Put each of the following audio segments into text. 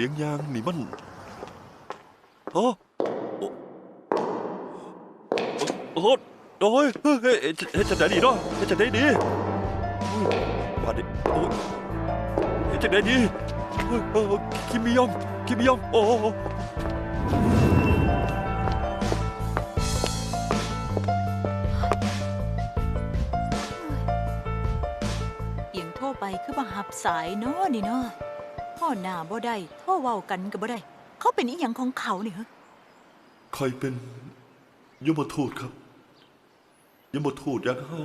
สียงยางนี่มันโอ้โอ้โอ้โอ้ยเฮ้ยเฮ้ยเฮ้ยจะไหนดีเนาะเฮ้ยจะไหนดีบาดิโอ้ยเฮ้ยจะไหนดีเฮ้ยเฮ้ยเฮ้ยคิมิยองคิมิยองโอ้โอ้โอ้เอียงโทรไปคือบ่หับสายเนาะนี่เนาะ พ่อหน้าบ่ได้โทรเว้ากันก็บ่ได้ เขาเป็นอีหยังของเขานี่เหรอใครเป็นยมทูตครับ ยมทูตยักษ์เฮา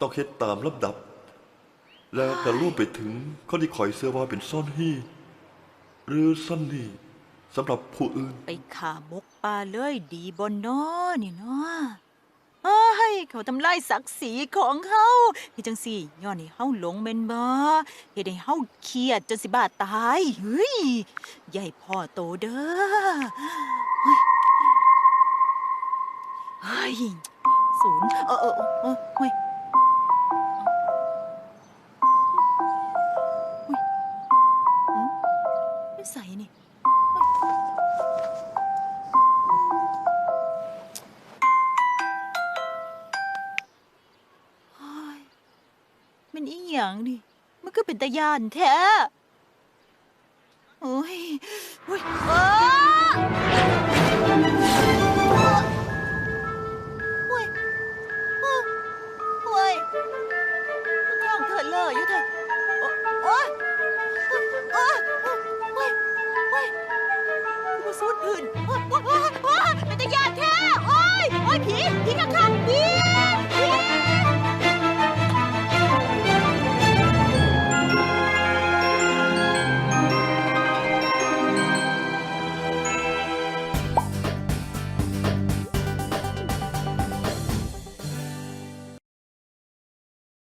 ต้องเฮ็ดตามลำดับ และกระร่วมไปถึงคนที่คอยเสื้อว่าเป็นซ่อนฮี่หรือซ่อนนี่สำหรับผู้อื่น ไปขาบกปลาเลยดีบ่เนาะนี่เนาะ เอ้ยเขาทำลายศักดิ์ศรีของเขาเฮ็ดจังซี่ย้อนให้เฮาหลงแม่นบ่เฮ็ดให้เฮาเครียดจนสิบ้าตายเฮ้ยใหญ่พ่อโตเด้อเฮ้ยเฮ้ยศูนย์เออเออเออเออเฮ้ยใส่นี่ นอีหยังนี่ มันก็เป็นตะยานแท้โอ้ยโอ้ยอ้าโอ้ยโอ้ยโอ้ยมันย่องเธอเลยอยู่เถอะโอ้ยโอ้ย